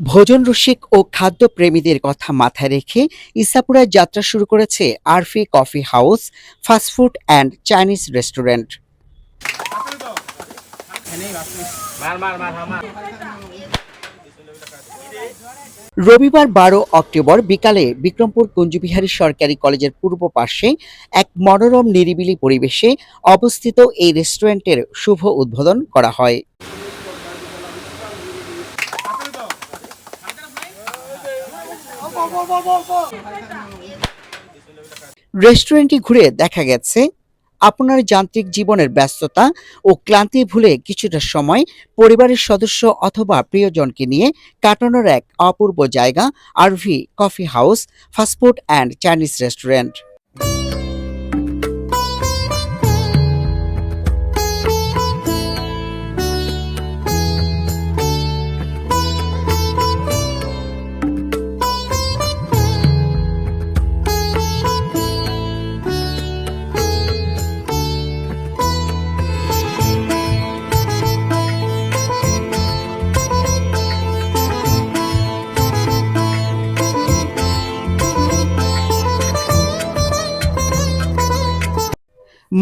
ভোজন রসিক ও খাদ্যপ্রেমীদের কথা মাথায় রেখে ইসাপুরায় যাত্রা শুরু করেছে Arfi coffee house fast food and Chinese restaurant. রবিবার বারো অক্টোবর বিকালে বিক্রমপুর কুঞ্জবিহারী সরকারি কলেজের পূর্ব পাশে এক মনোরম নিরিবিলি পরিবেশে অবস্থিত এই রেস্টুরেন্টের শুভ উদ্বোধন করা হয়। রেস্টুরেন্টটি ঘুরে দেখা গেছে আপনার যান্ত্রিক জীবনের ব্যস্ততা ও ক্লান্তি ভুলে কিছুটা সময় পরিবারের সদস্য অথবা প্রিয়জনকে নিয়ে কাটানোর এক অপূর্ব জায়গা RV coffee house, fast food and Chinese restaurant.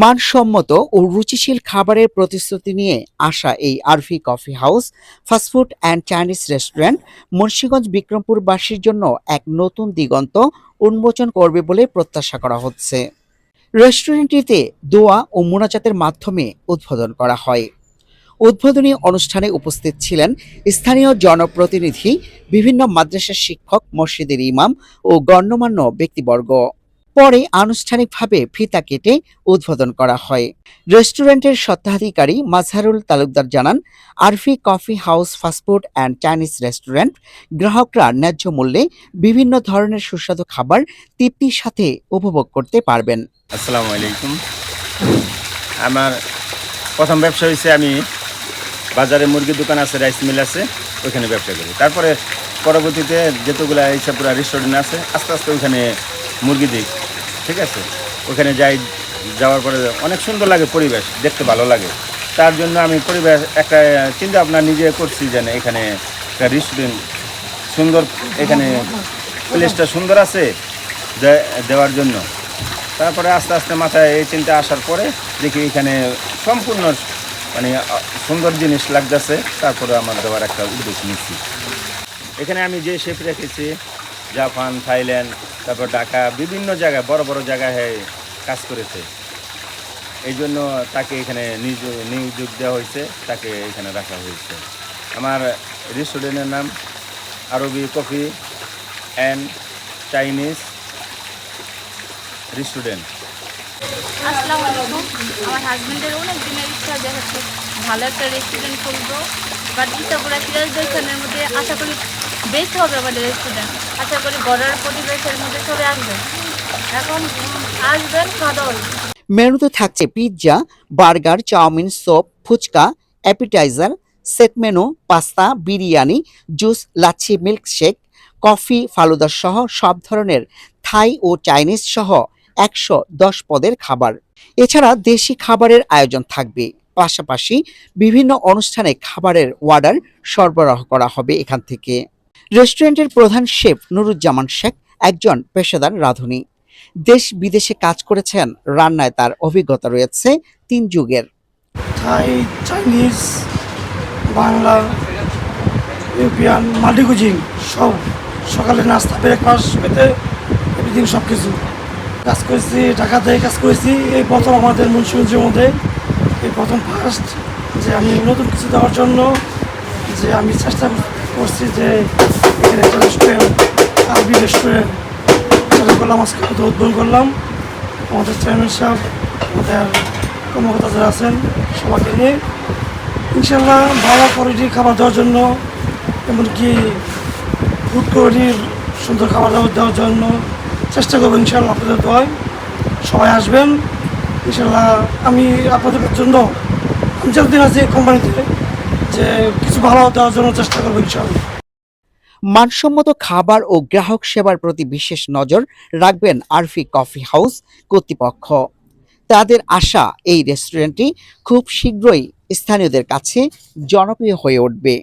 মানসম্মত ও রুচিশীল খাবারের প্রতিশ্রুতি নিয়ে আসা এই RV coffee house fast food and Chinese restaurant Munshiganj বিক্রমপুরবাসীর জন্য এক নতুন দিগন্ত উন্মোচন করবে বলে প্রত্যাশা করা হচ্ছে। রেস্টুরেন্টটিতে দোয়া ও মোনাজাতের মাধ্যমে উদ্বোধন করা হয়। উদ্বোধনী অনুষ্ঠানে উপস্থিত ছিলেন স্থানীয় জনপ্রতিনিধি, বিভিন্ন মাদ্রাসার শিক্ষক, মসজিদের ইমাম ও গণ্যমান্য ব্যক্তিবর্গ। পরে আনুষ্ঠানিকভাবে ফিতা কেটে উদ্বোধন করা হয়। রেস্টুরেন্টের স্বত্বাধিকারী মাজহারুল তালুকদার জানান, Arfi coffee house fast food and Chinese restaurant গ্রাহকরা ন্যায্য মূল্যে বিভিন্ন ধরনের সুস্বাদু খাবার তৃপ্তির সাথে উপভোগ করতে পারবেন। আসসালামু আলাইকুম। আমার প্রথম ব্যবসা হয়েছে আমি বাজারে মুরগির দোকান আছে, রাইস মিল আছে, ওইখানে ব্যবসা করি। তারপরে পরবর্তীতে যেতগুলো ইসাপুরা রেস্টুরেন্ট আছে, আস্তে আস্তে ওইখানে মুরগি দিই, ঠিক আছে? ওখানে যাই, যাওয়ার পরে অনেক সুন্দর লাগে পরিবেশ, দেখতে ভালো লাগে। তার জন্য আমি পরিবেশ, একটা চিন্তা ভাবনা নিজে করছি যেন এখানে একটা রেস্টুরেন্ট সুন্দর, এখানে প্লেসটা সুন্দর আছে দেওয়ার জন্য। তারপরে আস্তে আস্তে মাথায় এই চিন্তা আসার পরে দেখি এখানে সম্পূর্ণ মানে সুন্দর জিনিস লাগতেছে। তারপরে আমার দেওয়ার একটা উদ্যোগ নিচ্ছি। এখানে আমি যে শেপ রেখেছি, জাপান, থাইল্যান্ড তারপর ঢাকা, বিভিন্ন জায়গায়, বড় বড় জায়গায় কাজ করেছে। এই জন্য তাকে এখানে নিয়োগ দেওয়া হয়েছে, তাকে এখানে রাখা হয়েছে। আমার রেস্টুরেন্টের নাম আরবি কফি অ্যান্ড চাইনিজ রেস্টুরেন্ট আসসালামু আলাইকুম। আমার হাজবেন্ডের অনেক দিনের ইচ্ছা যে হচ্ছে ভালো একটা রেস্টুরেন্ট খুলবো বাট ইচ্ছাপুরা সিরাজদৈখানের মধ্যে। আশা করি বেস্ট হবে আমাদের রেস্টুরেন্ট আশা করি গড়ার পরিবেশের মধ্যে সবাই আসবে। এখন আসবেন খাওয়া মেনুতে থাকছে pizza burger chowmein soup fuchka appetiser set menu pasta biryani juice lassi milkshake coffee falooda সহ সব ধরনের থাই ও চাইনিজ সহ একশো দশ পদের খাবার। এছাড়া দেশি খাবারের আয়োজন থাকবে। পাশাপাশি বিভিন্ন অনুষ্ঠানে খাবারের অর্ডার সরবরাহ করা হবে এখান থেকে। রেস্টুরেন্টের প্রধান শেফ নুরুজ্জামান শেখ, একজন পেশাদার রাঁধুনি। দেশ বিদেশে কাজ করেছেন, রান্নায় তার অভিজ্ঞতা রয়েছে তিন যুগের। Thai, Chinese, Bangla European multi cuisine সব সকালে নাস্তা, ব্রেকফাস্ট পেতে এভরিথিং সব কিছু কাজ করেছি, ঢাকাতে কাজ করেছি, এই প্রথম আমাদের মুন্সিগঞ্জের মধ্যে। এই প্রথম ফার্স্ট যে আমি নতুন কিছু দেওয়ার জন্য, যে আমি চেষ্টা করছি যে এখানে একটা রেস্টুরেন্ট আরবি রেস্টুরেন্ট চালু করলাম আজকে হয়তো উদ্বোধন করলাম। আমাদের চেয়ারম্যান সাহেব, আমাদের কর্মকর্তা যারা আছেন, সবাইকে নিয়ে। ইনশাল্লাহ ভালো কোয়ালিটির খাবার দেওয়ার জন্য, এমনকি ফুড কোয়ালিটির সুন্দর খাবার দাবার দেওয়ার জন্য চেষ্টা করব ইনশাল্লাহ আপনাদের দোয়ায়। সবাই আসবেন। ইনশাল্লাহ আমি আপনাদের জন্য, আমি যতদিন আছি কোম্পানিতে যে কিছু ভালো দেওয়ার জন্য চেষ্টা করব ইনশাল্লাহ মানসম্মত খাবার ও গ্রাহক সেবার প্রতি বিশেষ নজর রাখবেন আরফি কফি হাউস কর্তৃপক্ষ। তাদের আশা, এই রেস্টুরেন্টটি খুব শীঘ্রই স্থানীয়দের কাছে জনপ্রিয় হয়ে উঠবে।